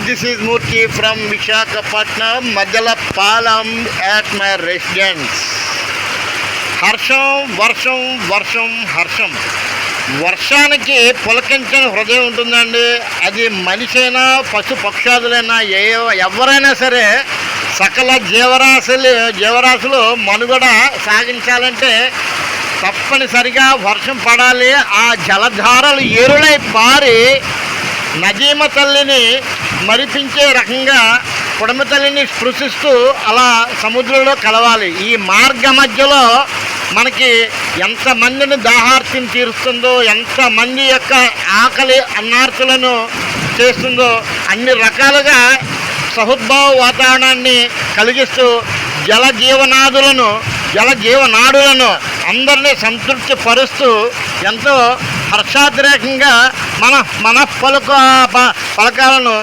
This is Murthy from Visakhapatnam Maddilapalem at my residence హర్షం వర్షం వర్షం హర్షం వర్షానికి పులకించని హృదయం ఉంటుందండి అది మనిషైనా పశు పక్షాదులైనా ఏ ఎవరైనా సరే సకల జీవరాశులు జీవరాశులు మనుగడ సాగించాలంటే తప్పనిసరిగా వర్షం పడాలి ఆ జలధారలు ఏరులై పారి నదీమ తల్లిని మరిపించే రకంగా కుడమ తల్లిని స్పృశిస్తూ అలా సముద్రంలో కలవాలి. ఈ మార్గ మధ్యలో మనకి ఎంతమందిని దాహార్తిని తీరుస్తుందో ఎంతమంది యొక్క ఆకలి అన్నార్తులను చేస్తుందో అన్ని రకాలుగా సహుద్భావ వాతావరణాన్ని కలిగిస్తూ జల జీవనాదులను జల జీవనాడులను అందరినీ సంతృప్తి పరుస్తూ ఎంతో హర్షాతిరేకంగా మన మన పలుక ప- పలకాలను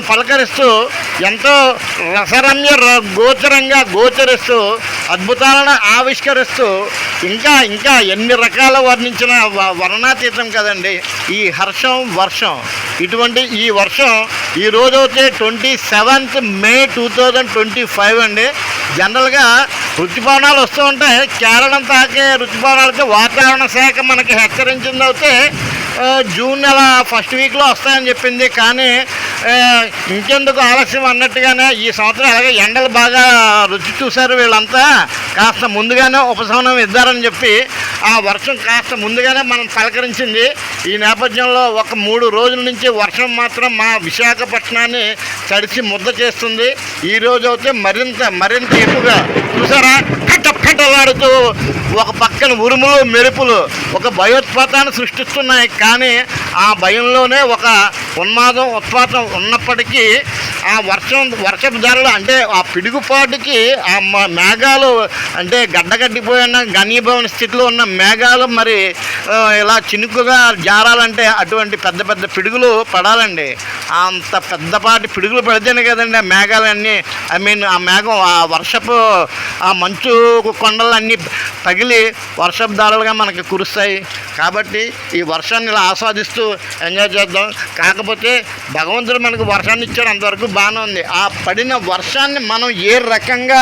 పలకరిస్తూ ఎంతో రసరమ్య ర- గోచరంగా గోచరిస్తూ అద్భుతాలను ఆవిష్కరిస్తూ ఇంకా ఇంకా ఎన్ని రకాల వర్ణించిన వ- వర్ణాతీతం కదండి ఈ హర్షం వర్షం. ఇటువంటి ఈ వర్షం ఈ రోజు వచ్చే twenty seventh May two thousand twenty five అండి. జనరల్గా రుతుపవనాలు వస్తూ ఉంటాయి. కేరళం తాకే రుతుపవనాలకి వాతావరణ శాఖ మనకి హెచ్చరించింది అయితే జూన్ నెల ఫస్ట్ వీక్లో వస్తాయని చెప్పింది. కానీ ఇంకెందుకు ఆలస్యం అన్నట్టుగానే ఈ సంవత్సరం అలాగే ఎండలు బాగా రుచి చూశారు వీళ్ళంతా. కాస్త ముందుగానే ఉపశమనం ఇద్దారని చెప్పి ఆ వర్షం కాస్త ముందుగానే మనం పలకరించింది. ఈ నేపథ్యంలో ఒక మూడు రోజుల నుంచి వర్షం మాత్రం మా విశాఖపట్నాన్ని తడిచి ముద్ద చేస్తుంది. ఈ రోజు అయితే మరింత మరింత ఎక్కువగా చూసారా? కట్టలాడుతూ ఒక పక్కన ఉరుములు మెరుపులు ఒక భయోత్పాతాన్ని సృష్టిస్తున్నాయి. కానీ ఆ భయంలోనే ఒక ఉన్మాదం ఉత్పాతం ఉన్నప్పటికీ ఆ వర్షం వర్షపు ధరలు అంటే ఆ పిడుగుపాటుకి ఆ మ- మేఘాలు అంటే గడ్డగడ్డిపోయిన గణీభవన స్థితిలో ఉన్న మేఘాలు మరి ఇలా చినుకుగా జారాలంటే అటువంటి పెద్ద పెద్ద పిడుగులు పడాలండి. అంత పెద్దపాటి పిడుగులు పడితేనే కదండి ఆ మేఘాలన్నీ ఐ మీన్ ఆ మేఘం ఆ వర్షపు ఆ మంచు కొండలన్నీ పగిలి వర్షపు ధారలుగా మనకి కురుస్తాయి. కాబట్టి ఈ వర్షాన్ని ఇలా ఆస్వాదిస్తూ ఎంజాయ్ చేద్దాం. కాకపోతే భగవంతుడు మనకు వర్షాన్ని ఇచ్చాడు అంతవరకు బాగానే ఉంది. ఆ పడిన వర్షాన్ని మనం ఏ రకంగా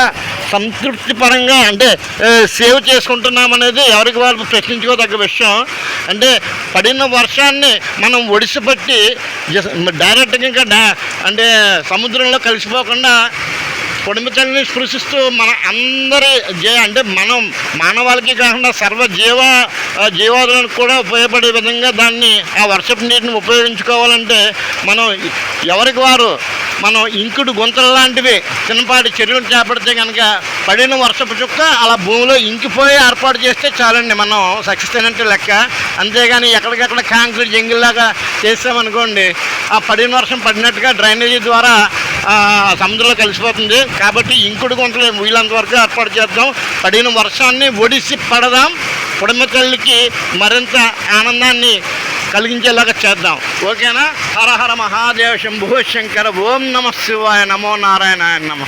సంతృప్తిపరంగా అంటే సేవ్ చేసుకుంటున్నాం అనేది ఎవరికి వాళ్ళు ప్రశ్నించుకోదగ్గ విషయం. అంటే పడిన వర్షాన్ని మనం ఒడిసిపట్టి డైరెక్ట్గా ఇంకా డా- అంటే సముద్రంలో కలిసిపోకుండా పొడిమి స్పృశిస్తూ మన అందరి జీ అంటే మనం మానవాళికి కాకుండా సర్వ జీవ జీవాదులకు కూడా ఉపయోగపడే విధంగా దాన్ని ఆ వర్షపు నీటిని ఉపయోగించుకోవాలంటే మనం ఎవరికి వారు? మనం ఇంకుడు గుంతలు లాంటివి చిన్నపాటి చర్యలు చేపడితే కనుక పడిన వర్షపు చుక్క అలా భూమిలో ఇంకిపోయి ఏర్పాటు చేస్తే చాలండి మనం సక్సెస్ అయినట్టు లెక్క. అంతేగాని ఎక్కడికక్కడ కాంక్రీట్ జంగిల్లాగా చేసామనుకోండి ఆ పడిన వర్షం పడినట్టుగా డ్రైనేజీ ద్వారా సముద్రంలో కలిసిపోతుంది. కాబట్టి ఇంకుడు గుంతలు వీలంత వరకు ఏర్పాటు చేద్దాం. పడిన వర్షాన్ని ఒడిసి పడదాం. పుడమకల్లికి మరింత ఆనందాన్ని కలిగించేలాగా చేద్దాం. ఓకేనా? హర హర మహాదేవ శంభో శంకర. ఓం నమ శివాయ. నమో నారాయణాయ నమ.